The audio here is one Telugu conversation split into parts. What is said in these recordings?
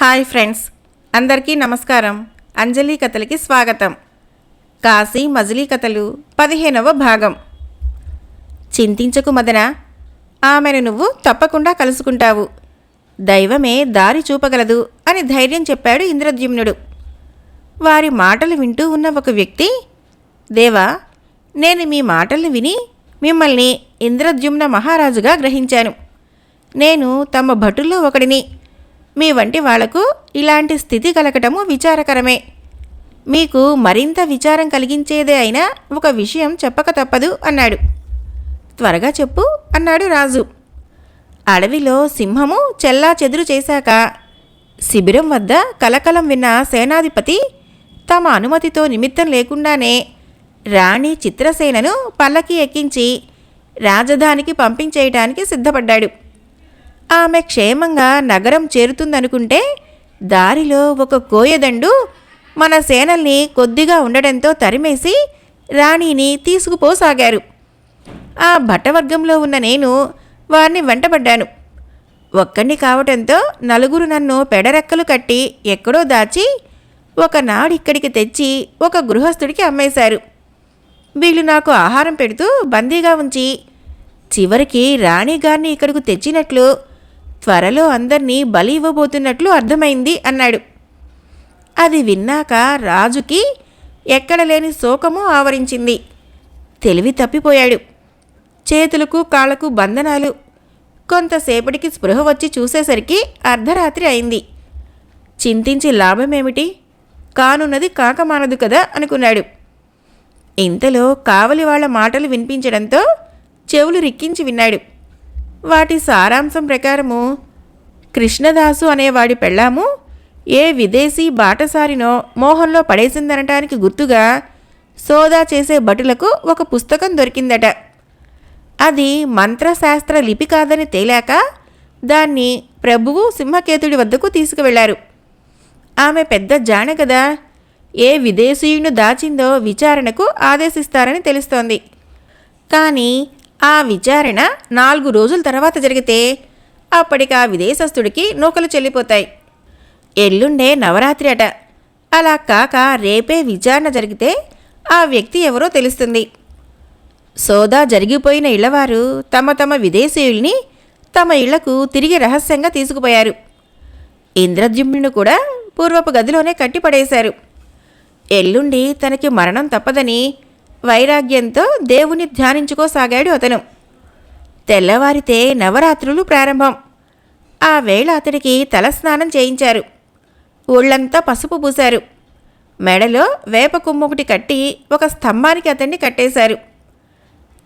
హాయ్ ఫ్రెండ్స్ అందరికీ నమస్కారం. అంజలి కథలకి స్వాగతం. కాశీ మజిలీ కథలు పదిహేనవ భాగం. చింతించకు మదన ఆమెను నువ్వు తప్పకుండా కలుసుకుంటావు. దైవమే దారి చూపగలదు అని ధైర్యం చెప్పాడు ఇంద్రద్యుమ్నుడు. వారి మాటలు వింటూ ఉన్న ఒక వ్యక్తి దేవా నేను మీ మాటలు విని మిమ్మల్ని ఇంద్రద్యుమ్న మహారాజుగా గ్రహించాను. నేను తమ భటుల్లో ఒకడిని. మీ వంటి వాళ్ళకు ఇలాంటి స్థితి కలగటము విచారకరమే. మీకు మరింత విచారం కలిగించేదే అయినా ఒక విషయం చెప్పక తప్పదు అన్నాడు. త్వరగా చెప్పు అన్నాడు రాజు. అడవిలో సింహము చెల్లా చెదురు చేశాక శిబిరం వద్ద కలకలం విన్న సేనాధిపతి తమ అనుమతితో నిమిత్తం లేకుండానే రాణి చిత్రసేనను పల్లకి ఎక్కించి రాజధానికి పంపించేయటానికి సిద్ధపడ్డాడు. ఆమె క్షేమంగా నగరం చేరుతుందనుకుంటే దారిలో ఒక కోయదండు మన సేనల్ని కొద్దిగా ఉండడంతో తరిమేసి రాణిని తీసుకుపోసాగారు. ఆ భట్టవర్గంలో ఉన్న నేను వారిని వెంటబడ్డాను. ఒక్కడిని కావటంతో నలుగురు నన్ను పెడరెక్కలు కట్టి ఎక్కడో దాచి ఒకనాడిక్కడికి తెచ్చి ఒక గృహస్థుడికి అమ్మేశారు. వీళ్ళు నాకు ఆహారం పెడుతూ బందీగా ఉంచి చివరికి రాణిగారిని ఇక్కడికి తెచ్చినట్లు త్వరలో అందర్నీ బలి ఇవ్వబోతున్నట్లు అర్థమైంది అన్నాడు. అది విన్నాక రాజుకి ఎక్కడ లేని శోకము ఆవరించింది. తెలివి తప్పిపోయాడు. చేతులకు కాళ్ళకు బంధనాలు. కొంతసేపటికి స్పృహ వచ్చి చూసేసరికి అర్ధరాత్రి అయింది. చింతించి లాభమేమిటి? కానున్నది కాకమానదు కదా అనుకున్నాడు. ఇంతలో కావలి వాళ్ళ మాటలు వినిపించడంతో చెవులు రిక్కించి విన్నాడు. వాటి సారాంశం ప్రకారము కృష్ణదాసు అనేవాడి పెళ్ళాము. ఏ విదేశీ బాటసారినో మోహంలో పడేసిందనటానికి గుర్తుగా సోదా చేసే భటులకు ఒక పుస్తకం దొరికిందట. అది మంత్రశాస్త్ర లిపి కాదని తేలాక దాన్ని ప్రభువు సింహకేతుడి వద్దకు తీసుకువెళ్ళారు ఆమె పెద్ద జాణ కదా ఏ విదేశీయును దాచిందో విచారణకు ఆదేశిస్తారని తెలుస్తోంది. కానీ ఆ విచారణ నాలుగు రోజుల తర్వాత జరిగితే అప్పటికి ఆ విదేశస్థుడికి నూకలు చెల్లిపోతాయి. ఎల్లుండే నవరాత్రి అట. అలా కాక రేపే విచారణ జరిగితే ఆ వ్యక్తి ఎవరో తెలుస్తుంది. సోదా జరిగిపోయిన ఇళ్ళవారు తమ తమ విదేశీయుల్ని తమ ఇళ్ళకు తిరిగి రహస్యంగా తీసుకుపోయారు. ఇంద్రద్యుమ్నుడు కూడా పూర్వపు గదిలోనే కట్టిపడేశారు. ఎల్లుండి తనకి మరణం తప్పదని వైరాగ్యంతో దేవుని ధ్యానించుకోసాగాడు అతను. తెల్లవారితే నవరాత్రులు ప్రారంభం. ఆ వేళ అతడికి తలస్నానం చేయించారు. ఒళ్ళంతా పసుపు పూశారు. మెడలో వేప కొమ్మొకటి కట్టి ఒక స్తంభానికి అతన్ని కట్టేశారు.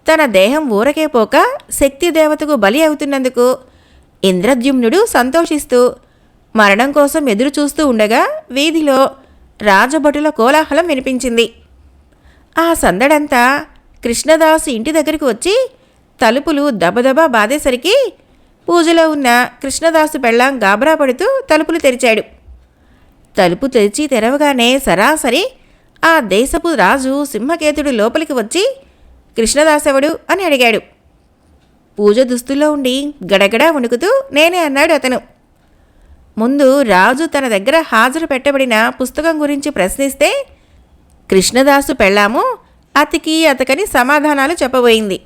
తన దేహం ఊరకే పోక శక్తి దేవతకు బలి అవుతున్నందుకు ఇంద్రద్యుమ్నుడు సంతోషిస్తూ మరణం కోసం ఎదురు చూస్తూ ఉండగా వీధిలో రాజభటుల కోలాహలం వినిపించింది. ఆ సందడంతా కృష్ణదాసు ఇంటి దగ్గరికి వచ్చి తలుపులు దబదబా బాధేసరికి పూజలో ఉన్న కృష్ణదాసు పెళ్ళాం గాబరా పడుతూ తలుపులు తెరిచాడు. తలుపు తెరిచి తెరవగానే సరాసరి ఆ దేశపు రాజు సింహకేతుడు లోపలికి వచ్చి కృష్ణదాసెవడు? అని అడిగాడు. పూజ దుస్తుల్లో ఉండి గడగడా వణుకుతూ నేనే అన్నాడు అతను. ముందు రాజు తన దగ్గర హాజరు పెట్టబడిన పుస్తకం గురించి ప్రశ్నిస్తే కృష్ణదాసు పెళ్ళాము అతికి అతకని సమాధానాలు చెప్పబోయింది.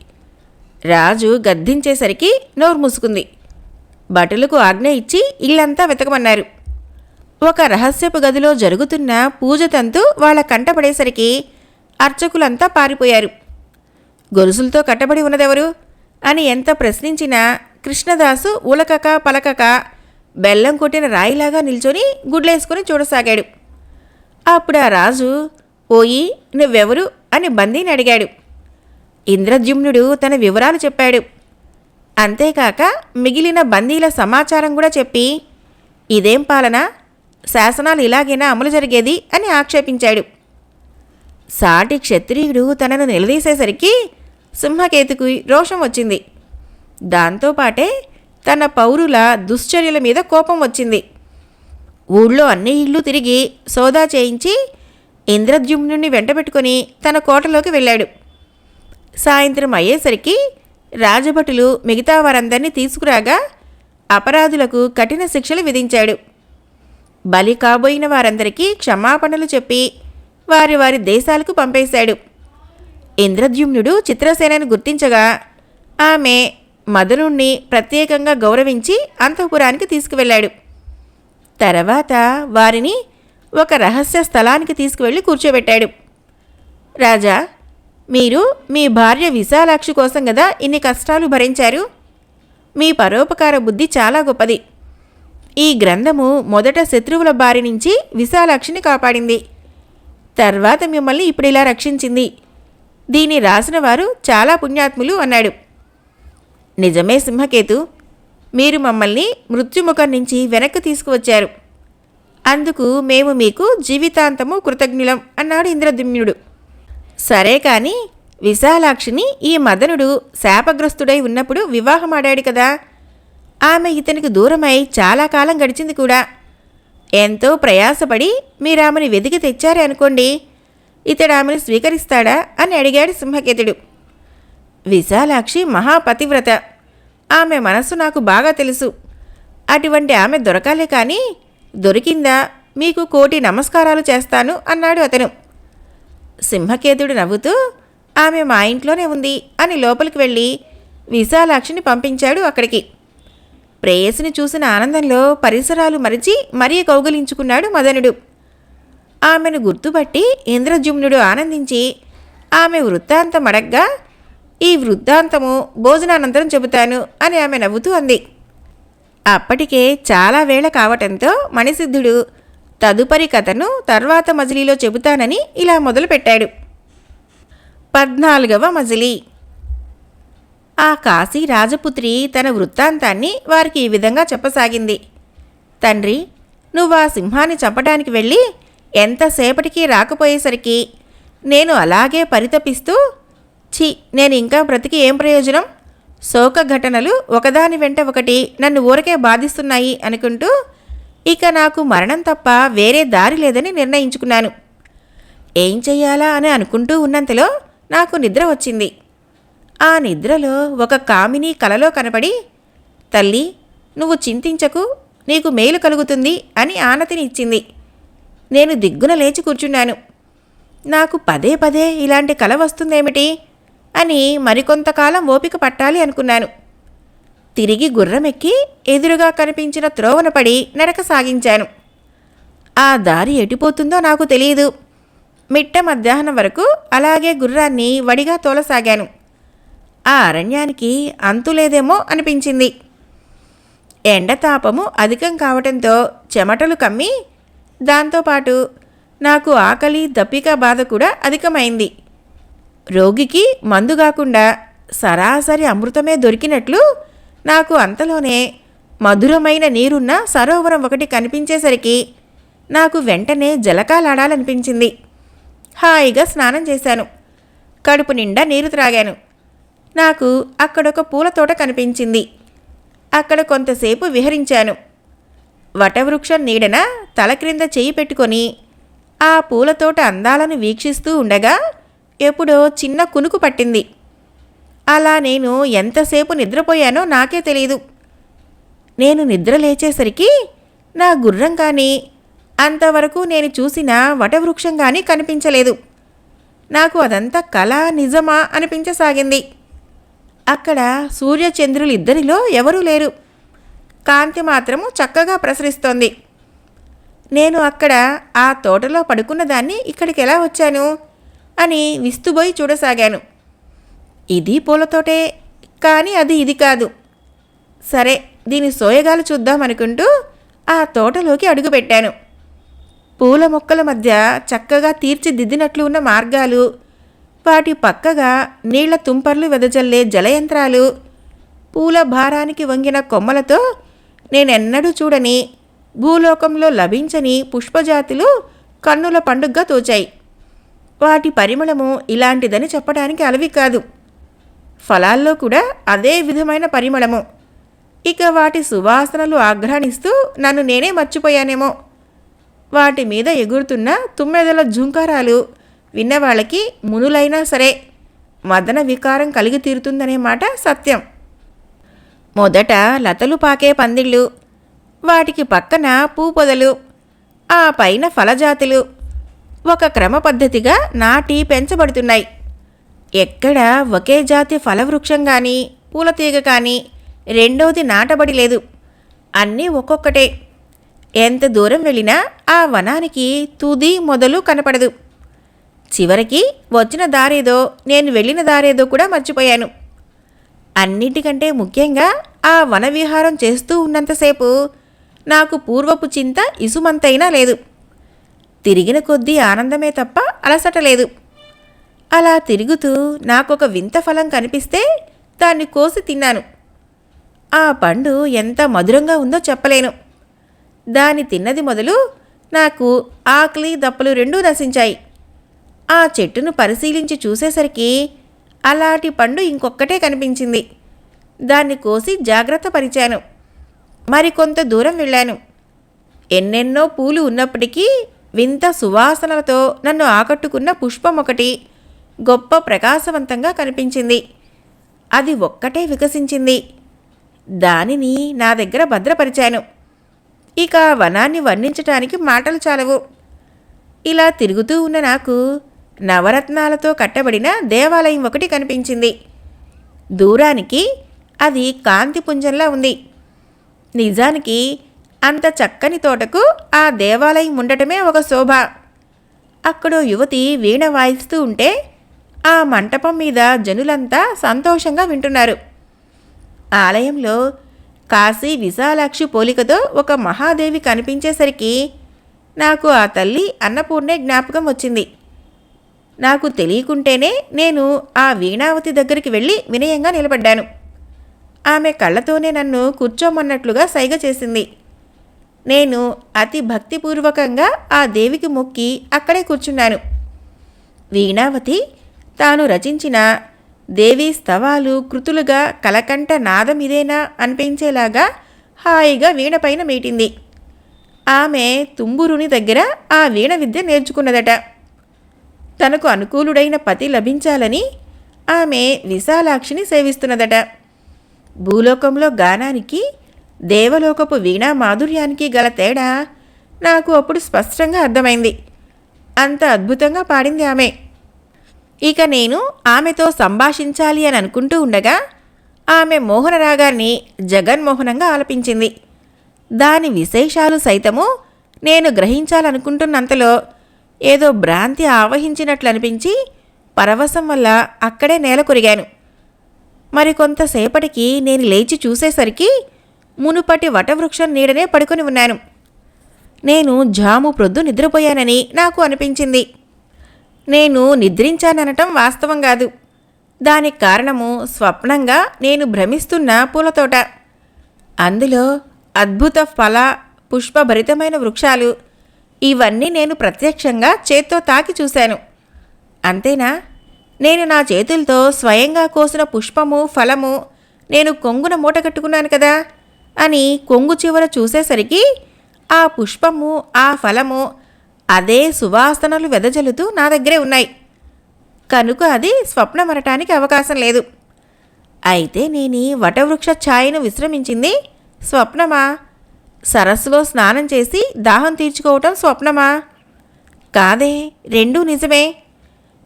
రాజు గద్దించేసరికి నోరు మూసుకుంది. భటులకు ఆజ్ఞ ఇచ్చి ఇల్లంతా వెతకమన్నారు. ఒక రహస్యపు గదిలో జరుగుతున్న పూజ తంతు వాళ్ళ కంటపడేసరికి అర్చకులంతా పారిపోయారు. గొలుసులతో కట్టబడి ఉన్నదెవరు? అని ఎంత ప్రశ్నించినా కృష్ణదాసు ఉలకక పలకక బెల్లం కొట్టిన రాయిలాగా నిల్చొని గుడ్లేసుకుని చూడసాగాడు. అప్పుడు ఆ రాజు ఓయి నువ్వెవరు? అని బందీని అడిగాడు. ఇంద్రద్యుమ్నుడు తన వివరాలు చెప్పాడు. అంతేకాక మిగిలిన బందీల సమాచారం కూడా చెప్పి ఇదేం పాలన? శాసనాలు ఇలాగైనా అమలు జరిగేది? అని ఆక్షేపించాడు. సాటి క్షత్రియుడు తనను నిలదీసేసరికి సింహకేతుకు రోషం వచ్చింది. దాంతోపాటే తన పౌరుల దుశ్చర్యల మీద కోపం వచ్చింది. ఊళ్ళో అన్ని ఇళ్ళు తిరిగి సోదా చేయించి ఇంద్రద్యుమ్నుని వెంటబెట్టుకుని తన కోటలోకి వెళ్ళాడు. సాయంత్రం అయ్యేసరికి రాజభటులు మిగతా వారందరినీ తీసుకురాగా అపరాధులకు కఠిన శిక్షలు విధించాడు. బలి కాబోయిన వారందరికీ క్షమాపణలు చెప్పి వారి వారి దేశాలకు పంపేశాడు. ఇంద్రద్యుమ్నుడు చిత్రసేనను గుర్తించగా ఆమె మదనుణ్ణి ప్రత్యేకంగా గౌరవించి అంతఃపురానికి తీసుకువెళ్ళాడు. తర్వాత వారిని ఒక రహస్య స్థలానికి తీసుకువెళ్ళి కూర్చోబెట్టాడు. రాజా మీరు మీ భార్య విశాలాక్షి కోసం కదా ఇన్ని కష్టాలు భరించారు? మీ పరోపకార బుద్ధి చాలా గొప్పది. ఈ గ్రంథము మొదట శత్రువుల బారి నుంచి విశాలాక్షిని కాపాడింది. తర్వాత మిమ్మల్ని ఇప్పుడు ఇలా రక్షించింది. దీన్ని రాసిన వారు చాలా పుణ్యాత్ములు అన్నాడు. నిజమే సింహకేతు మీరు మమ్మల్ని మృత్యుముఖం నుంచి వెనక్కి తీసుకువచ్చారు. అందుకు మేము మీకు జీవితాంతము కృతజ్ఞులం అన్నాడు ఇంద్రద్యుమ్నుడు. సరే కాని విశాలాక్షిని ఈ మదనుడు శాపగ్రస్తుడై ఉన్నప్పుడు వివాహమాడాడు కదా. ఆమె ఇతనికి దూరమై చాలా కాలం గడిచింది కూడా. ఎంతో ప్రయాసపడి మీరు వెతికి తెచ్చారే అనుకోండి. ఇతడు ఆమెను స్వీకరిస్తాడా అని అడిగాడు సింహకేతుడు. విశాలాక్షి మహాపతివ్రత. ఆమె మనస్సు నాకు బాగా తెలుసు. అటువంటి ఆమె దొరకాలే కానీ దొరికిందా? మీకు కోటి నమస్కారాలు చేస్తాను అన్నాడు అతను. సింహకేతుడు నవ్వుతూ ఆమె మా ఇంట్లోనే ఉంది అని లోపలికి వెళ్ళి విశాలాక్షిని పంపించాడు అక్కడికి. ప్రేయసిని చూసిన ఆనందంలో పరిసరాలు మరిచి మరీ కౌగలించుకున్నాడు మదనుడు. ఆమెను గుర్తుపట్టి ఇంద్రజుమ్నుడు ఆనందించి ఆమె వృత్తాంతం అడగ్గా ఈ వృత్తాంతము భోజనానంతరం చెబుతాను అని ఆమె నవ్వుతూ అంది. అప్పటికే చాలా వేళ కావటంతో మణిసిద్ధుడు తదుపరి కథను తర్వాత మజిలీలో చెబుతానని ఇలా మొదలుపెట్టాడు. పద్నాలుగవ మజిలీ. ఆ కాశీ రాజపుత్రి తన వృత్తాంతాన్ని వారికి ఈ విధంగా చెప్పసాగింది. తండ్రి నువ్వు ఆ సింహాన్ని చంపడానికి వెళ్ళి ఎంతసేపటికి రాకపోయేసరికి నేను అలాగే పరితపిస్తూ ఛీ నేను ఇంకా బ్రతికి ఏం ప్రయోజనం? శోక ఘటనలు ఒకదాని వెంట ఒకటి నన్ను ఊరకే బాధిస్తున్నాయి అనుకుంటూ ఇక నాకు మరణం తప్ప వేరే దారి లేదని నిర్ణయించుకున్నాను. ఏం చెయ్యాలా అని అనుకుంటూ ఉన్నంతలో నాకు నిద్ర వచ్చింది. ఆ నిద్రలో ఒక కామిని కలలో కనపడి తల్లి నువ్వు చింతించకు నీకు మేలు కలుగుతుంది అని ఆనతిని ఇచ్చింది. నేను దిగ్గున లేచి కూర్చున్నాను. నాకు పదే పదే ఇలాంటి కల వస్తుందేమిటి? అని మరికొంతకాలం ఓపిక పట్టాలి అనుకున్నాను. తిరిగి గుర్రమెక్కి ఎదురుగా కనిపించిన త్రోవన పడి నడక సాగించాను. ఆ దారి ఎటుపోతుందో నాకు తెలియదు. మిట్ట మధ్యాహ్నం వరకు అలాగే గుర్రాన్ని వడిగా తోలసాగాను. ఆ అరణ్యానికి అంతులేదేమో అనిపించింది. ఎండతాపము అధికం కావటంతో చెమటలు కమ్మి దాంతోపాటు నాకు ఆకలి దప్పిక బాధ కూడా అధికమైంది. రోగికి మందు కాకుండా సరాసరి అమృతమే దొరికినట్లు నాకు అంతలోనే మధురమైన నీరున్న సరోవరం ఒకటి కనిపించేసరికి నాకు వెంటనే జలకాలాడాలనిపించింది. హాయిగా స్నానం చేశాను. కడుపు నిండా నీరు త్రాగాను. నాకు అక్కడొక పూల తోట కనిపించింది. అక్కడ కొంతసేపు విహరించాను. వటవృక్షం నీడన తల క్రింద చేయి పెట్టుకొని ఆ పూలతోట అందాలను వీక్షిస్తూ ఉండగా ఎప్పుడో చిన్న కునుకు పట్టింది. అలా నేను ఎంతసేపు నిద్రపోయానో నాకే తెలియదు నేను నిద్ర లేచేసరికి నా గుర్రం కానీ అంతవరకు నేను చూసిన వటవృక్షం కానీ కనిపించలేదు. నాకు అదంతా కళ నిజమా అనిపించసాగింది. అక్కడ సూర్యచంద్రులు ఇద్దరిలో ఎవరూ లేరు. కాంతి మాత్రము చక్కగా ప్రసరిస్తోంది. నేను అక్కడ ఆ తోటలో పడుకున్న దాన్ని ఇక్కడికి ఎలా వచ్చాను? అని విస్తుబోయి చూడసాగాను. ఇది పూలతోటే కానీ అది ఇది కాదు. సరే దీని సోయగాలు చూద్దామనుకుంటూ ఆ తోటలోకి అడుగుపెట్టాను. పూల మొక్కల మధ్య చక్కగా తీర్చిదిద్దినట్లు ఉన్న మార్గాలు వాటి పక్కగా నీళ్ళ తుంపర్లు వెదజల్లే జలయంత్రాలు పూల భారానికి వంగిన కొమ్మలతో నేనెన్నడూ చూడని భూలోకంలో లభించని పుష్పజాతులు కన్నుల పండుగగా తోచాయి. వాటి పరిమళము ఇలాంటిదని చెప్పడానికి అలవి కాదు. ఫలాల్లో కూడా అదే విధమైన పరిమళము. ఇక వాటి సువాసనలు ఆఘ్రాణిస్తూ నన్ను నేనే మర్చిపోయానేమో. వాటి మీద ఎగురుతున్న తుమ్మెదల జుంకారాలు విన్నవాళ్ళకి మునులైనా సరే మదన వికారం కలిగి తీరుతుందనే మాట సత్యం. మొదట లతలు పాకే పందిళ్ళు వాటికి పక్కన పూ పొదలు ఆ పైన ఫలజాతులు ఒక క్రమ పద్ధతిగా నాటి పెంచబడుతున్నాయి. ఎక్కడ ఒకే జాతి ఫలవృక్షం కానీ పూలతీగ కానీ రెండోది నాటబడి లేదు. అన్నీ ఒక్కొక్కటే. ఎంత దూరం వెళ్ళినా ఆ వనానికి తుది మొదలు కనపడదు. చివరికి వచ్చిన దారేదో నేను వెళ్ళిన దారేదో కూడా మర్చిపోయాను. అన్నిటికంటే ముఖ్యంగా ఆ వన విహారం చేస్తూ ఉన్నంతసేపు నాకు పూర్వపు చింత ఇసుమంతైనా లేదు. తిరిగిన కొద్దీ ఆనందమే తప్ప అలసట లేదు. అలా తిరుగుతూ నాకొక వింత ఫలం కనిపిస్తే దాన్ని కోసి తిన్నాను. ఆ పండు ఎంత మధురంగా ఉందో చెప్పలేను. దాన్ని తిన్నది మొదలు నాకు ఆకలి దప్పలు రెండూ నశించాయి. ఆ చెట్టును పరిశీలించి చూసేసరికి అలాంటి పండు ఇంకొక్కటే కనిపించింది. దాన్ని కోసి జాగ్రత్త పరిచాను. మరికొంత దూరం వెళ్ళాను. ఎన్నెన్నో పూలు ఉన్నప్పటికీ వింత సువాసనలతో నన్ను ఆకట్టుకున్న పుష్పం ఒకటి గొప్ప ప్రకాశవంతంగా కనిపించింది. అది ఒక్కటే వికసించింది. దానిని నా దగ్గర భద్రపరిచాను. ఇక వనాన్ని వర్ణించటానికి మాటలు చాలవు. ఇలా తిరుగుతూ ఉన్న నాకు నవరత్నాలతో కట్టబడిన దేవాలయం ఒకటి కనిపించింది. దూరానికి అది కాంతిపుంజంలా ఉంది. నిజానికి అంత చక్కని తోటకు ఆ దేవాలయం ఉండటమే ఒక శోభ. అక్కడో యువతి వీణ వాయిస్తూ ఉంటే ఆ మంటపం మీద జనులంతా సంతోషంగా వింటున్నారు. ఆలయంలో కాశీ విశాలాక్షి పోలికతో ఒక మహాదేవి కనిపించేసరికి నాకు ఆ తల్లి అన్నపూర్ణే జ్ఞాపకం వచ్చింది. నాకు తెలియకుంటేనే నేను ఆ వీణావతి దగ్గరికి వెళ్ళి వినయంగా నిలబడ్డాను. ఆమె కళ్ళతోనే నన్ను కూర్చోమన్నట్లుగా సైగ చేసింది. నేను అతి భక్తిపూర్వకంగా ఆ దేవికి మొక్కి అక్కడే కూర్చున్నాను. వీణావతి తాను రచించిన దేవి స్తవాలు కృతులుగా కలకంట నాదం ఇదేనా అనిపించేలాగా హాయిగా వీణపైన మీటింది. ఆమె తుంబురుని దగ్గర ఆ వీణ విద్య నేర్చుకున్నదట. తనకు అనుకూలుడైన పతి లభించాలని ఆమె విశాలాక్షిని సేవిస్తున్నదట. భూలోకంలో గానానికి దేవలోకపు వీణా మాధుర్యానికి గల తేడా నాకు అప్పుడు స్పష్టంగా అర్థమైంది. అంత అద్భుతంగా పాడింది ఆమె. ఇక నేను ఆమెతో సంభాషించాలి అని అనుకుంటూ ఉండగా ఆమె మోహన రాగాన్ని జగన్మోహనంగా ఆలపించింది. దాని విశేషాలు సైతము నేను గ్రహించాలనుకుంటున్నంతలో ఏదో భ్రాంతి ఆవహించినట్లు అనిపించి పరవశం వల్ల అక్కడే నేల కొరిగాను. మరికొంతసేపటికి నేను లేచి చూసేసరికి మునుపటి వటవృక్షం నీడనే పడుకొని ఉన్నాను. నేను జాము ప్రొద్దు నిద్రపోయానని నాకు అనిపించింది. నేను నిద్రించాననటం వాస్తవం కాదు. దానికి కారణము స్వప్నంగా నేను భ్రమిస్తున్న పూలతోట అందులో అద్భుత ఫల పుష్పభరితమైన వృక్షాలు. ఇవన్నీ నేను ప్రత్యక్షంగా చేత్తో తాకి చూశాను. అంతేనా? నేను నా చేతులతో స్వయంగా కోసిన పుష్పము ఫలము నేను కొంగున మూట కట్టుకున్నాను కదా. అని కొంగు చివర చూసేసరికి ఆ పుష్పము ఆ ఫలము అదే సువాసనలు వెదజల్లుతూ నా దగ్గరే ఉన్నాయి. కనుక అది స్వప్నమనటానికి అవకాశం లేదు. అయితే నేను వటవృక్ష ఛాయను విశ్రమించింది స్వప్నమా? సరస్సులో స్నానం చేసి దాహం తీర్చుకోవటం స్వప్నమా? కాదే రెండూ నిజమే.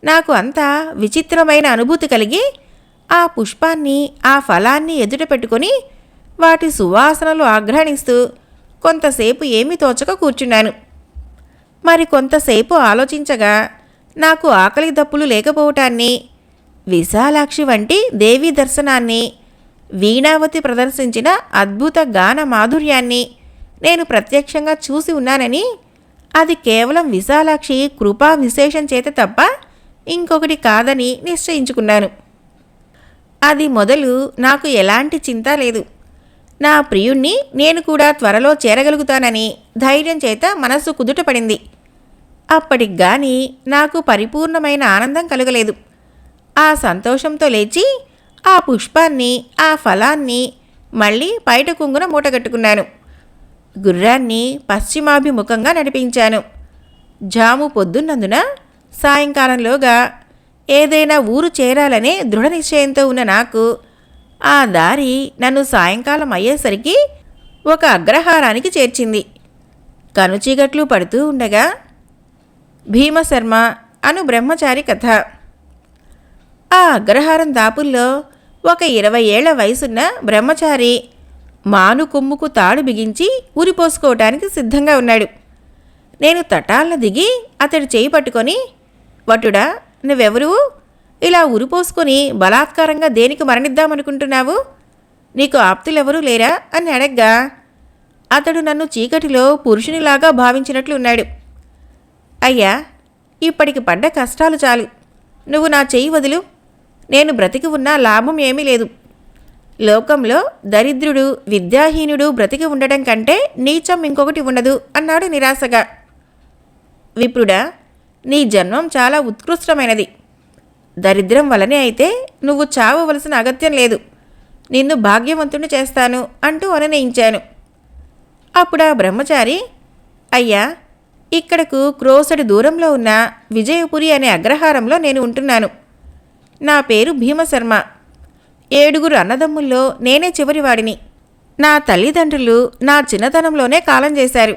నాకు అంత విచిత్రమైన అనుభూతి కలిగి ఆ పుష్పాన్ని ఆ ఫలాన్ని ఎదుట పెట్టుకొని వాటి సువాసనలు ఆగ్రహణిస్తూ కొంతసేపు ఏమీ తోచక కూర్చున్నాను. మరి కొంతసేపు ఆలోచించగా నాకు ఆకలి దప్పులు లేకపోవటాన్ని విశాలాక్షి వంటి దేవీ దర్శనాన్ని వీణావతి ప్రదర్శించిన అద్భుత గాన మాధుర్యాన్ని నేను ప్రత్యక్షంగా చూసి ఉన్నానని అది కేవలం విశాలాక్షి కృపా విశేషం చేత తప్ప ఇంకొకటి కాదని నిశ్చయించుకున్నాను. అది మొదలు నాకు ఎలాంటి చింత లేదు. నా ప్రియుణ్ణి నేను కూడా త్వరలో చేరగలుగుతానని ధైర్యం చేత మనస్సు కుదుటపడింది. అప్పటికి గాని నాకు పరిపూర్ణమైన ఆనందం కలగలేదు. ఆ సంతోషంతో లేచి ఆ పుష్పాన్ని ఆ ఫలాన్ని మళ్ళీ బయట కుంగున మూటగట్టుకున్నాను. గుర్రాన్ని పశ్చిమాభిముఖంగా నడిపించాను. జాము పొద్దున్నందున సాయంకాలంలోగా ఏదైనా ఊరు చేరాలనే దృఢ నిశ్చయంతో ఉన్న నాకు ఆ దారి నన్ను సాయంకాలం అయ్యేసరికి ఒక అగ్రహారానికి చేర్చింది. కనుచీగట్లు పడుతూ ఉండగా భీమశర్మ అను బ్రహ్మచారి కథ. ఆ అగ్రహారం దాపుల్లో ఒక ఇరవై ఏళ్ళ వయసున్న బ్రహ్మచారి మాను కొమ్ముకు తాడు బిగించి ఉరిపోసుకోవటానికి సిద్ధంగా ఉన్నాడు. నేను తటాలను దిగి అతడి చేయి పట్టుకొని వటుడా నువ్వెవరు? ఇలా ఉరిపోసుకొని బలాత్కారంగా దేనికి మరణిద్దామనుకుంటున్నావు? నీకు ఆప్తులెవరూ లేరా? అని అడగ్గా. అతడు నన్ను చీకటిలో పురుషునిలాగా భావించినట్లున్నాడు అయ్యా ఇప్పటికి పడ్డ కష్టాలు చాలు. నువ్వు నా చెయ్యి వదులు. నేను బ్రతికి ఉన్నా లాభం ఏమీ లేదు. లోకంలో దరిద్రుడు విద్యాహీనుడు బ్రతికి ఉండడం కంటే నీచం ఇంకొకటి ఉండదు అన్నాడు నిరాశగా. విప్రుడా నీ జన్మం చాలా ఉత్కృష్టమైనది. దరిద్రం వలనే అయితే నువ్వు చావవలసిన అగత్యం లేదు. నిన్ను భాగ్యవంతుని చేస్తాను అంటూ అనునయించాను. అప్పుడు ఆ బ్రహ్మచారి అయ్యా ఇక్కడకు క్రోసడి దూరంలో ఉన్న విజయపురి అనే అగ్రహారంలో నేను ఉంటున్నాను. నా పేరు భీమశర్మ. ఏడుగురు అన్నదమ్ముల్లో నేనే చివరివాడిని. నా తల్లిదండ్రులు నా చిన్నతనంలోనే కాలం చేశారు.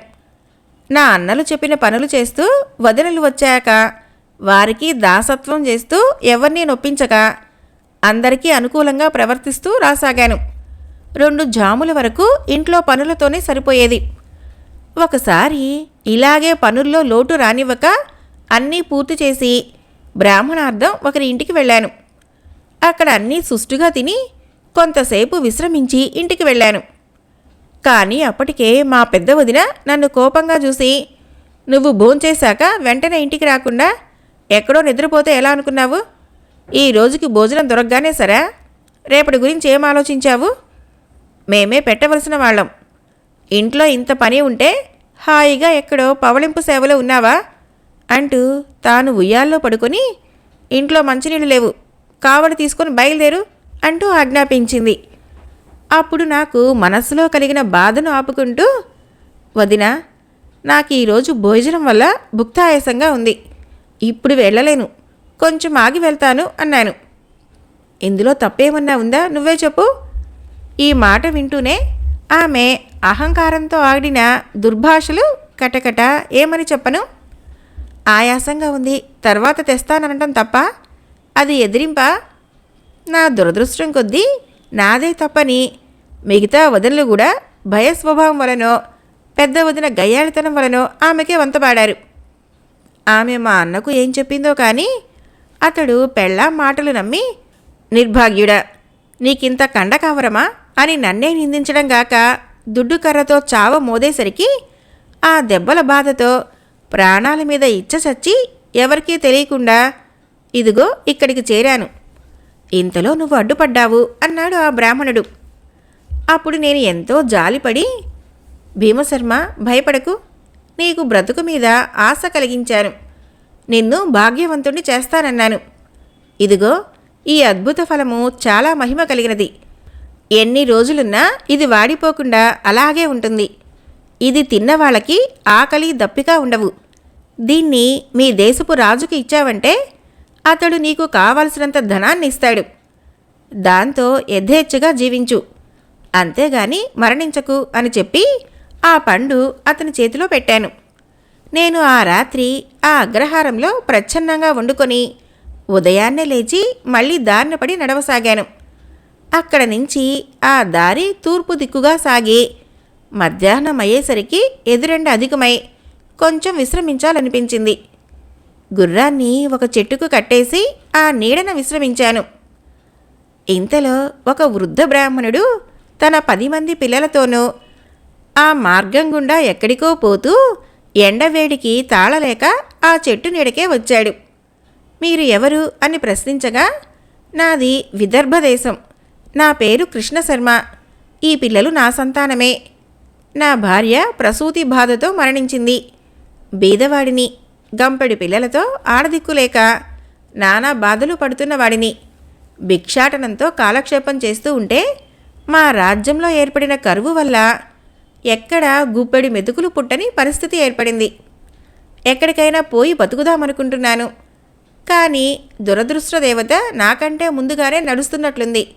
నా అన్నలు చెప్పిన పనులు చేస్తూ వదినలు వచ్చాక వారికి దాసత్వం చేస్తూ ఎవరిని నొప్పించక అందరికీ అనుకూలంగా ప్రవర్తిస్తూ రాసాగాను. రెండు జాముల వరకు ఇంట్లో పనులతోనే సరిపోయేది. ఒకసారి ఇలాగే పనుల్లో లోటు రానివ్వక అన్నీ పూర్తి చేసి బ్రాహ్మణార్థం ఒకరి ఇంటికి వెళ్ళాను. అక్కడ అన్నీ సుష్టుగా తిని కొంతసేపు విశ్రమించి ఇంటికి వెళ్ళాను. కానీ అప్పటికే మా పెద్ద వదిన నన్ను కోపంగా చూసి నువ్వు భోంచేశాక వెంటనే ఇంటికి రాకుండా ఎక్కడో నిద్రపోతే ఎలా అనుకున్నావు? ఈ రోజుకి భోజనం దొరకగానే సరా. రేపటి గురించి ఏం ఆలోచించావు? మేమే పెట్టవలసిన వాళ్ళం. ఇంట్లో ఇంత పని ఉంటే హాయిగా ఎక్కడో పవళింపు సేవలో ఉన్నావా? అంటూ తాను ఉయ్యాల్లో పడుకొని ఇంట్లో మంచినీళ్ళు లేవు కావడి తీసుకొని బయలుదేరు అంటూ ఆజ్ఞాపించింది. అప్పుడు నాకు మనస్సులో కలిగిన బాధను ఆపుకుంటూ వదిన నాకు ఈరోజు భోజనం వల్ల భుక్తాయాసంగా ఉంది. ఇప్పుడు వెళ్ళలేను. కొంచెం ఆగి వెళ్తాను అన్నాను. ఇందులో తప్పేమన్నా ఉందా? నువ్వే చెప్పు. ఈ మాట వింటూనే ఆమె అహంకారంతో ఆడిన దుర్భాషలు కటకట ఏమని చెప్పను? ఆయాసంగా ఉంది. తర్వాత తెస్తాననటం తప్ప అది ఎదిరింపా? నా దురదృష్టం కొద్దీ నాదే తప్పని మిగతా వదనలు కూడా భయ స్వభావం వలనో పెద్ద వదిన గయ్యాళితనం వలనో ఆమెకే వంతపాడారు. ఆమె మా అన్నకు ఏం చెప్పిందో కానీ అతడు పెళ్ళాం మాటలు నమ్మి నిర్భాగ్యుడా నీకింత కండ కావరమా అని నన్నే నిందించడం గాక దుడ్డు కర్రతో చావ మోదేసరికి ఆ దెబ్బల బాధతో ప్రాణాల మీద ఇచ్చ చచ్చి ఎవరికీ తెలియకుండా ఇదిగో ఇక్కడికి చేరాను. ఇంతలో నువ్వు అడ్డుపడ్డావు అన్నాడు ఆ బ్రాహ్మణుడు. అప్పుడు నేను ఎంతో జాలిపడి భీమశర్మ భయపడకు. నీకు బ్రతుకు మీద ఆశ కలిగించాను. నిన్ను భాగ్యవంతుణ్ణి చేస్తానన్నాను. ఇదిగో ఈ అద్భుత ఫలము చాలా మహిమ కలిగినది. ఎన్ని రోజులున్నా ఇది వాడిపోకుండా అలాగే ఉంటుంది. ఇది తిన్న వాళ్ళకి ఆకలి దప్పిక ఉండవు. దీన్ని మీ దేశపు రాజుకి ఇచ్చావంటే అతడు నీకు కావలసినంత ధనాన్ని ఇస్తాడు. దాంతో యథేచ్ఛగా జీవించు. అంతేగాని మరణించకు అని చెప్పి ఆ పండు అతని చేతిలో పెట్టాను. నేను ఆ రాత్రి ఆ అగ్రహారంలో ప్రచ్ఛన్నంగా వండుకొని ఉదయాన్నే లేచి మళ్ళీ దారిన పడి నడవసాగాను. అక్కడ నుంచి ఆ దారి తూర్పు దిక్కుగా సాగి. మధ్యాహ్నం అయ్యేసరికి ఎదురెండ అధికమై కొంచెం విశ్రమించాలనిపించింది. గుర్రాన్ని ఒక చెట్టుకు కట్టేసి ఆ నీడన విశ్రమించాను. ఇంతలో ఒక వృద్ధ బ్రాహ్మణుడు తన పది మంది పిల్లలతోనూ ఆ మార్గం గుండా ఎక్కడికో పోతూ ఎండవేడికి తాళలేక ఆ చెట్టు నీడకే వచ్చాడు. మీరు ఎవరు అని ప్రశ్నించగా నాది విదర్భ దేశం. నా పేరు కృష్ణ శర్మ. ఈ పిల్లలు నా సంతానమే. నా భార్య ప్రసూతి బాధతో మరణించింది. బీదవాడిని గంపెడి పిల్లలతో ఆడదిక్కులేక నానా బాధలు పడుతున్న వాడిని. భిక్షాటనంతో కాలక్షేపం చేస్తూ ఉంటే మా రాజ్యంలో ఏర్పడిన కరువు వల్ల ఎక్కడ గుప్పెడి మెతుకులు పుట్టని పరిస్థితి ఏర్పడింది. ఎక్కడికైనా పోయి బతుకుదామనుకుంటున్నాను. కానీ దురదృష్ట దేవత నాకంటే ముందుగానే నడుస్తున్నట్లుంది.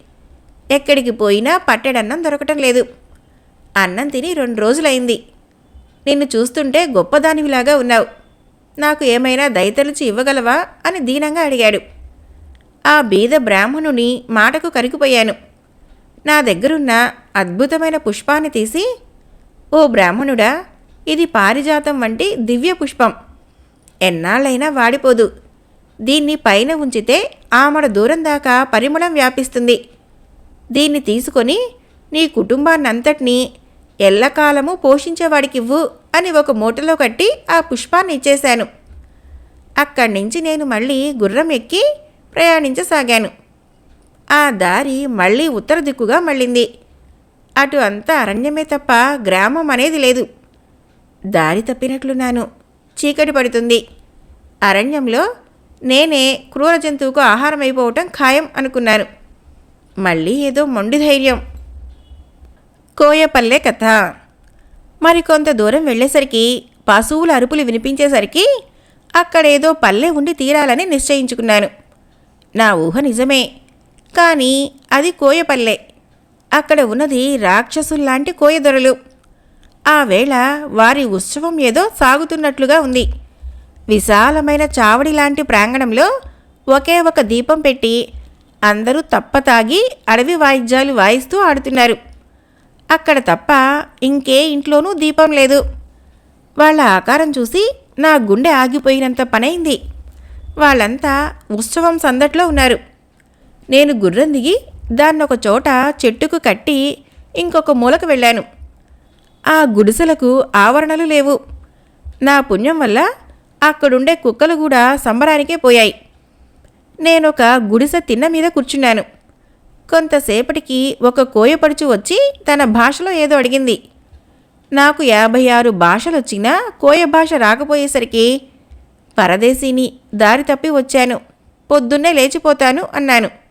ఎక్కడికి పోయినా పట్టెడన్నం దొరకటం లేదు. అన్నం తిని రెండు రోజులైంది. నిన్ను చూస్తుంటే గొప్పదానివిలాగా ఉన్నావు. నాకు ఏమైనా దయతలిచి ఇవ్వగలవా అని దీనంగా అడిగాడు. ఆ బీద బ్రాహ్మణుని మాటకు కరిగిపోయాను. నా దగ్గరున్న అద్భుతమైన పుష్పాన్ని తీసి ఓ బ్రాహ్మణుడా ఇది పారిజాతం వంటి దివ్య పుష్పం. ఎన్నాళ్ళైనా వాడిపోదు. దీన్ని పైన ఉంచితే ఆమడ దూరం దాకా పరిమళం వ్యాపిస్తుంది. దీన్ని తీసుకొని నీ కుటుంబాన్నంతటినీ ఎల్లకాలము పోషించేవాడికివ్వు అని ఒక మూటలో కట్టి ఆ పుష్పాన్ని ఇచ్చేశాను. అక్కడి నుంచి నేను మళ్ళీ గుర్రం ఎక్కి ప్రయాణించసాగాను. ఆ దారి మళ్ళీ ఉత్తర దిక్కుగా మళ్ళింది. అటు అంతా అరణ్యమే తప్ప గ్రామం అనేది లేదు. దారి తప్పినట్లున్నాను. చీకటి పడుతుంది. అరణ్యంలో నేనే క్రూర జంతువుకు ఆహారం అయిపోవటం ఖాయం అనుకున్నాను. మళ్ళీ ఏదో మొండి ధైర్యం. కోయపల్లె కథ. మరికొంత దూరం వెళ్ళేసరికి పశువుల అరుపులు వినిపించేసరికి అక్కడేదో పల్లె ఉండి తీరాలని నిశ్చయించుకున్నాను. నా ఊహ నిజమే. కానీ అది కోయపల్లె. అక్కడ ఉన్నది రాక్షసుల్లాంటి కోయదొరలు. ఆ వేళ వారి ఉత్సవం ఏదో సాగుతున్నట్లుగా ఉంది. విశాలమైన చావడి లాంటి ప్రాంగణంలో ఒకే ఒక దీపం పెట్టి అందరూ తప్ప తాగి అడవి వాయిద్యాలు వాయిస్తూ ఆడుతున్నారు. అక్కడ తప్ప ఇంకే ఇంట్లోనూ దీపం లేదు. వాళ్ళ ఆకారం చూసి నా గుండె ఆగిపోయినంత పనైంది. వాళ్ళంతా ఉత్సవం సందట్లో ఉన్నారు. నేను గుర్రం దిగి దాన్నొక చోట చెట్టుకు కట్టి ఇంకొక మూలకు వెళ్ళాను. ఆ గుడిసెలకు ఆవరణలు లేవు. నా పుణ్యం వల్ల అక్కడుండే కుక్కలు కూడా సంబరానికే పోయాయి. నేనొక గుడిసె తిన్న మీద కూర్చున్నాను. కొంతసేపటికి ఒక కోయపడుచు వచ్చి తన భాషలో ఏదో అడిగింది. నాకు యాభై ఆరు భాషలు వచ్చినా కోయ భాష రాకపోయేసరికి పరదేశీని దారి తప్పి వచ్చాను. పొద్దున్నే లేచిపోతాను అన్నాను.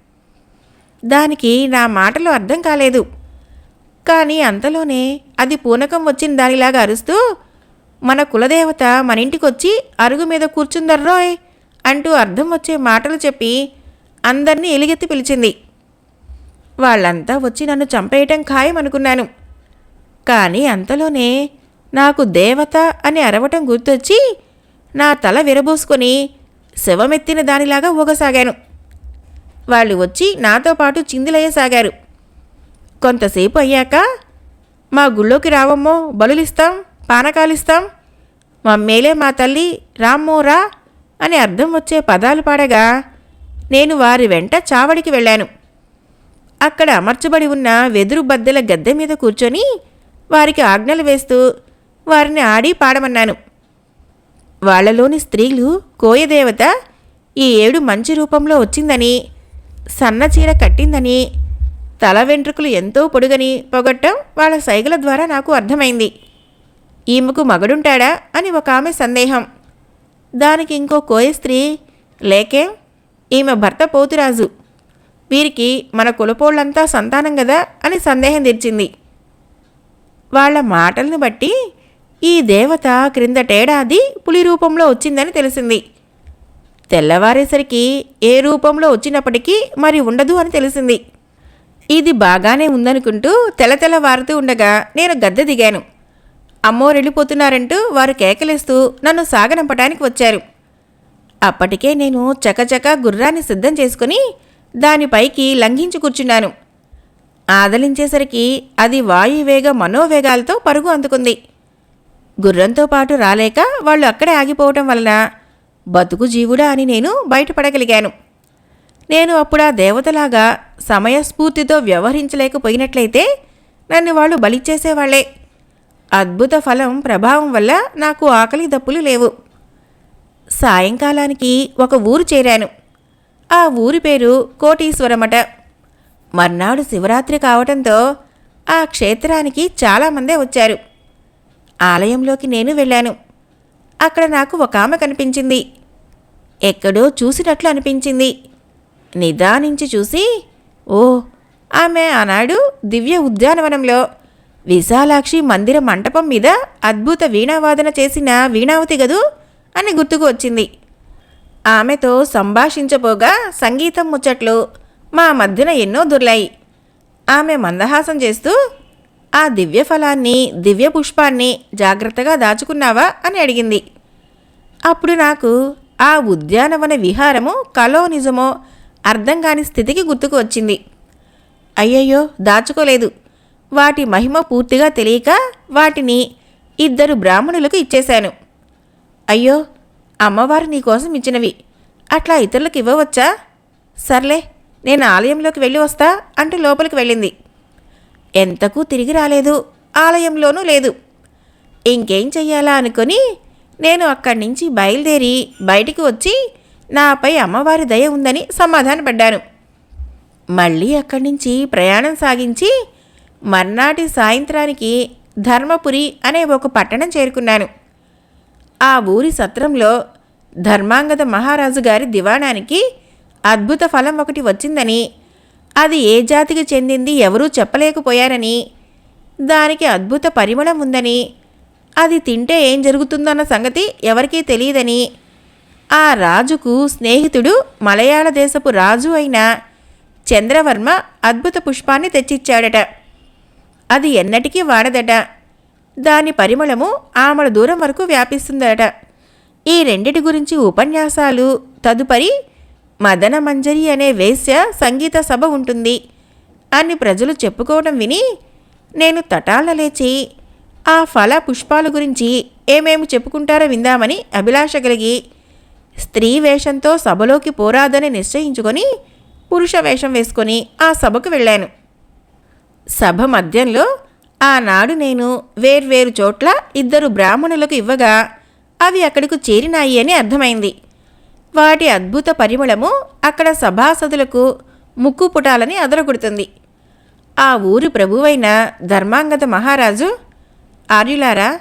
దానికి నా మాటలు అర్థం కాలేదు. కానీ అంతలోనే అది పూనకం వచ్చిన దానిలాగా అరుస్తూ మన కులదేవత మన ఇంటికొచ్చి అరుగు మీద కూర్చుందర్రోయ్ అంటూ అర్థం వచ్చే మాటలు చెప్పి అందరినీ ఎలుగెత్తి పిలిచింది. వాళ్ళంతా వచ్చి నన్ను చంపేయటం ఖాయం అనుకున్నాను కానీ అంతలోనే నాకు దేవత అని అరవటం గుర్తొచ్చి నా తల విరబోసుకొని శవమెత్తిన దానిలాగా ఊగసాగాను. వాళ్ళు వచ్చి నాతో పాటు చిందులయ్యసాగారు. కొంతసేపు అయ్యాక మా గుళ్ళోకి రావమ్మో బలులిస్తాం పానకాలిస్తాం. మమ్మేలే మా తల్లి రామ్మోరా అని అర్థం వచ్చే పదాలు పాడగా నేను వారి వెంట చావడికి వెళ్ళాను. అక్కడ అమర్చబడి ఉన్న వెదురు బద్దెల గద్దె మీద కూర్చొని వారికి ఆజ్ఞలు వేస్తూ వారిని ఆడి పాడమన్నాను. వాళ్ళలోని స్త్రీలు కోయదేవత ఈ ఏడు మంచి రూపంలో వచ్చిందని సన్నచీర కట్టిందని తల వెంట్రుకలు ఎంతో పొడుగని పొగట్టం వాళ్ళ సైగల ద్వారా నాకు అర్థమైంది. ఈమెకు మగడుంటాడా అని ఒక ఆమె సందేహం. దానికి ఇంకో కోయ స్త్రీ లేకే? ఈమె భర్త పోతురాజు. వీరికి మన కులపోళ్ళంతా సంతానం కదా అని సందేహం తెచ్చింది వాళ్ళ మాటలను బట్టి ఈ దేవత క్రిందటేడాది పులి రూపంలో వచ్చిందని తెలిసింది. తెల్లవారేసరికి ఏ రూపంలో వచ్చినప్పటికీ మరి ఉండదు అని తెలిసింది. ఇది బాగానే ఉందనుకుంటూ తెల తెల్లవారుతూ ఉండగా నేను గద్దె దిగాను. అమ్మోరు వెళ్ళిపోతున్నారంటూ వారు కేకలేస్తూ నన్ను సాగనంపటానికి వచ్చారు. అప్పటికే నేను చకచక గుర్రాన్ని సిద్ధం చేసుకుని దానిపైకి లంఘించి కూర్చున్నాను. ఆదలించేసరికి అది వాయువేగ మనోవేగాలతో పరుగు అందుకుంది. గుర్రంతో పాటు రాలేక వాళ్ళు అక్కడే ఆగిపోవటం వలన బతుకు జీవుడా అని నేను బయటపడగలిగాను. నేను అప్పుడు ఆ దేవతలాగా సమయస్ఫూర్తితో వ్యవహరించలేకపోయినట్లయితే నన్ను వాళ్ళు బలిచ్చేసేవాళ్ళే అద్భుత ఫలం ప్రభావం వల్ల నాకు ఆకలి దప్పులు లేవు. సాయంకాలానికి ఒక ఊరు చేరాను. ఆ ఊరి పేరు కోటీశ్వరమట. మర్నాడు శివరాత్రి కావటంతో ఆ క్షేత్రానికి చాలామందే వచ్చారు. ఆలయంలోకి నేను వెళ్ళాను. అక్కడ నాకు ఒక ఆమె కనిపించింది. ఎక్కడో చూసినట్లు అనిపించింది. నిదానించి చూసి ఓ ఆమె ఆనాడు దివ్య ఉద్యానవనంలో. విశాలాక్షి మందిర మంటపం మీద అద్భుత వీణావాదన చేసిన వీణావతి గదు అని గుర్తుకు వచ్చింది. ఆమెతో సంభాషించబోగా సంగీతం ముచ్చట్లు మా మధ్యన ఎన్నో దొర్లాయి. ఆమె మందహాసం చేస్తూ ఆ దివ్య ఫలాన్ని దివ్య పుష్పాన్ని జాగ్రత్తగా దాచుకున్నావా అని అడిగింది. అప్పుడు నాకు ఆ ఉద్యానవన విహారము కలో నిజమో అర్థం కాని స్థితికి గుర్తుకు వచ్చింది. అయ్యయ్యో దాచుకోలేదు. వాటి మహిమ పూర్తిగా తెలియక వాటిని ఇద్దరు బ్రాహ్మణులకు ఇచ్చేశాను. అయ్యో అమ్మవారు నీకోసం ఇచ్చినవి. అట్లా ఇతరులకు ఇవ్వవచ్చా? సర్లే నేను ఆలయంలోకి వెళ్ళి వస్తా అంటూ లోపలికి వెళ్ళింది. ఎంతకు తిరిగి రాలేదు. ఆలయంలోనూ లేదు. ఇంకేం చెయ్యాలా అనుకొని నేను అక్కడి నుంచి బయలుదేరి బయటికి వచ్చి నాపై అమ్మవారి దయ ఉందని సమాధానపడ్డాను. మళ్ళీ అక్కడి నుంచి ప్రయాణం సాగించి మర్నాటి సాయంత్రానికి ధర్మపురి అనే ఒక పట్టణం చేరుకున్నాను. ఆ ఊరి సత్రంలో ధర్మాంగద మహారాజు గారి దివాణానికి అద్భుత ఫలం ఒకటి వచ్చిందని అది ఏ జాతికి చెందింది ఎవరూ చెప్పలేకపోయారని దానికి అద్భుత పరిమళం ఉందని అది తింటే ఏం జరుగుతుందన్న సంగతి ఎవరికీ తెలియదని. ఆ రాజుకు స్నేహితుడు మలయాళ దేశపు రాజు అయిన చంద్రవర్మ అద్భుత పుష్పాన్ని తెచ్చిచ్చాడట. అది ఎన్నటికీ వాడదట. దాని పరిమళము ఆమడ దూరం వరకు వ్యాపిస్తుందట. ఈ రెండిటి గురించి ఉపన్యాసాలు తదుపరి మదన మంజరి అనే వేశ్య సంగీత సభ ఉంటుంది. అని ప్రజలు చెప్పుకోవడం విని నేను తటాల లేచి ఆ ఫల పుష్పాల గురించి ఏమేమి చెప్పుకుంటారో విందామని అభిలాష కలిగి స్త్రీ వేషంతో సభలోకి పోరాదని నిశ్చయించుకొని పురుష వేషం వేసుకొని ఆ సభకు వెళ్ళాను. సభ మధ్యంలో ఆనాడు నేను వేర్వేరు చోట్ల ఇద్దరు బ్రాహ్మణులకు ఇవ్వగా అవి అక్కడికి చేరినాయి అని అర్థమైంది. వాటి అద్భుత పరిమళము అక్కడ సభాసదులకు ముక్కు పుటాలని అదరగొడుతుంది. ఆ ఊరి ప్రభువైన ధర్మాంగత మహారాజు ఆర్యులారా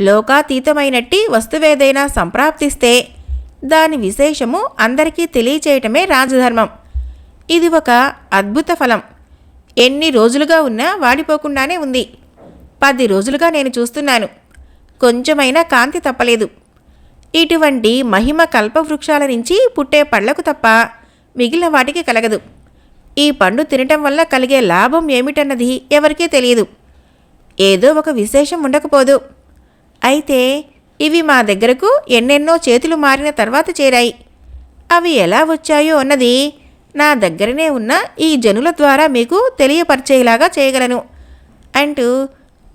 లోకాతీతమైనట్టి వస్తువేదైనా సంప్రాప్తిస్తే దాని విశేషము అందరికీ తెలియచేయటమే రాజధర్మం. ఇది ఒక అద్భుత ఫలం. ఎన్ని రోజులుగా ఉన్నా వాడిపోకుండానే ఉంది. పది రోజులుగా నేను చూస్తున్నాను. కొంచెమైనా కాంతి తప్పలేదు. ఇటువంటి మహిమ కల్పవృక్షాల నుంచి పుట్టే పళ్ళకు తప్ప మిగిలిన వాటికి కలగదు. ఈ పండు తినటం వల్ల కలిగే లాభం ఏమిటన్నది ఎవరికీ తెలియదు. ఏదో ఒక విశేషం ఉండకపోదు. అయితే ఇవి మా దగ్గరకు ఎన్నెన్నో చేతులు మారిన తర్వాత చేరాయి. అవి ఎలా వచ్చాయో అన్నది నా దగ్గరనే ఉన్న ఈ జనుల ద్వారా మీకు తెలియపరిచేలాగా చేయగలను అంటూ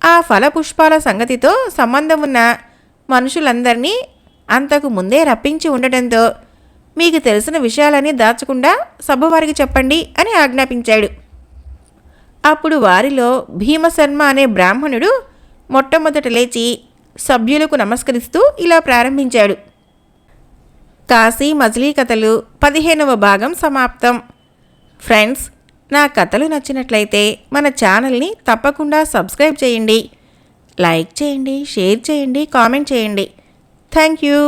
ఆ ఫలపుష్పాల సంగతితో సంబంధం ఉన్న మనుషులందరినీ అంతకు ముందే రప్పించి ఉండటంతో మీకు తెలిసిన విషయాలన్నీ దాచకుండా సభవారికి చెప్పండి అని ఆజ్ఞాపించాడు. అప్పుడు వారిలో భీమశర్మ అనే బ్రాహ్మణుడు మొట్టమొదట లేచి సభ్యులకు నమస్కరిస్తూ ఇలా ప్రారంభించాడు. కాశీ మజిలీ కథలు పదిహేనవ భాగం సమాప్తం. ఫ్రెండ్స్ నా కథలు నచ్చినట్లయితే మన ఛానల్ని తప్పకుండా సబ్స్క్రైబ్ చేయండి. లైక్ చేయండి షేర్ చేయండి కామెంట్ చేయండి. Thank you.